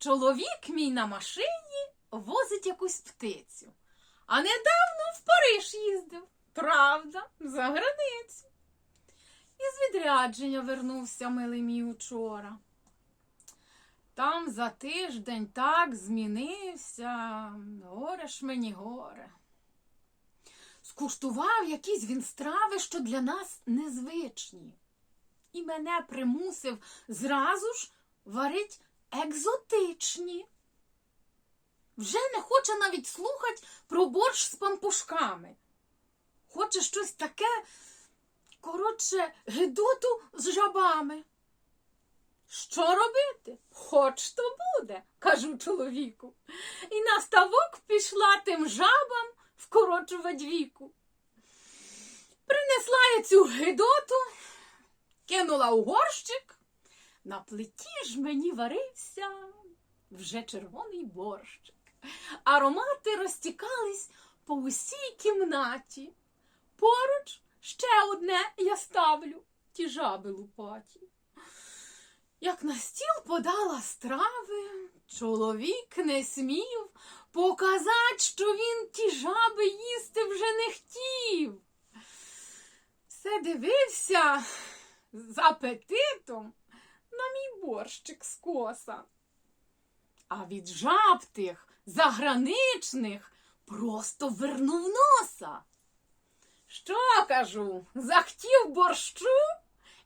Чоловік мій на машині возить якусь птицю. А недавно в Париж їздив. Правда, за границю. Із відрядження вернувся милий мій учора. Там за тиждень так змінився. Горе ж мені горе. Скуштував якісь він страви, що для нас незвичні. І мене примусив зразу ж варить екзотичні. Вже не хоче навіть слухати про борщ з пампушками. Хоче щось таке, коротше, гидоту з жабами. Що робити? Хоч то буде, кажу чоловіку. І на ставок пішла тим жабам вкорочувати віку. Принесла я цю гидоту, кинула у горщик. На плиті ж мені варився вже червоний борщик. Аромати розтікались по усій кімнаті. Поруч ще одне я ставлю ті жаби лупаті. Як на стіл подала страви, чоловік не смів показати, що він ті жаби їсти вже не хотів. Все дивився з апетитом на мій борщик з коса. А від жаб тих заграничних просто вернув носа. Що кажу, захтів борщу?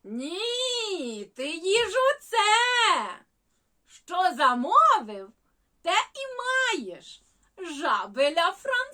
Ні, ти їж оце. Що замовив, те і маєш. Жабеля франце.